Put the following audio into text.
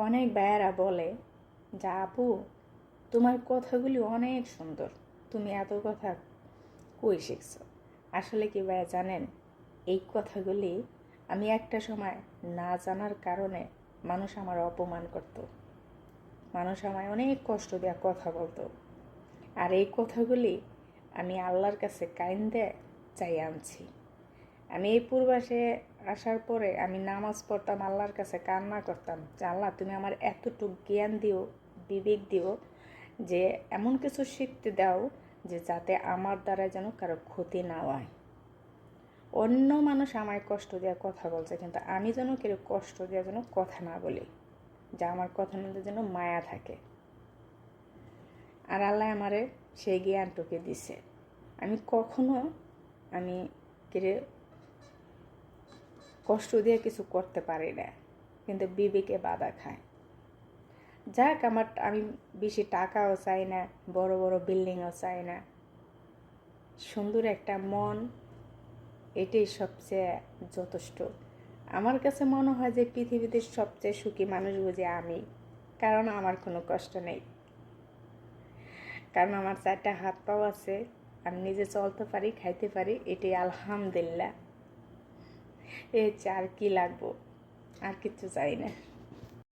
অনেক ভাইয়েরা বলে, যা আপু, তোমার কথাগুলি অনেক সুন্দর। তুমি এত কথা কই শিখছো? আসলে কি ভাইয়া জানেন, এই কথাগুলি আমি একটা সময় না জানার কারণে মানুষ আমার অপমান করত। মানুষ আমায় অনেক কষ্ট দেওয়া কথা বলতো। আর এই কথাগুলি আমি আল্লাহর কাছে কাইন্দে চাই আনছি। আমি এই পূর্বাসে আসার পরে আমি নামাজ পড়তাম, আল্লাহর কাছে কান্না করতাম যে, আল্লাহ, তুমি আমার এতটুকু জ্ঞান দিও, বিবেক দিও যে, এমন কিছু শিখতে দাও যে, যাতে আমার দ্বারা যেন কারও ক্ষতি না হয়। অন্য মানুষ আমায় কষ্ট দেওয়ার কথা বলছে, কিন্তু আমি যেন কেউ কষ্ট দেওয়ার জন্য কথা না বলি, যা, আমার কথার মধ্যে যেন মায়া থাকে। আর আল্লাহ আমারে সেই জ্ঞানটুকে দিছে। আমি কখনো, আমি কেড়ে কষ্ট দিয়ে কিছু করতে পারি না, কিন্তু বিবেকে বাধা খায়। যাক, আমার আমি বেশি টাকাও চাই না, বড় বড় বিল্ডিংও চাই না। সুন্দর একটা মন, এটাই সবচেয়ে যথেষ্ট। আমার কাছে মনে হয় যে পৃথিবীতে সবচেয়ে সুখী মানুষ বুঝি আমি, কারণ আমার কোনো কষ্ট নেই। কারণ আমার চারটা হাত পাও আছে, আমি নিজে চলতে পারি, খাইতে পারি, এটাই আলহামদুলিল্লাহ। এ আর কি লাগবো? আর কিচ্ছু চাই না।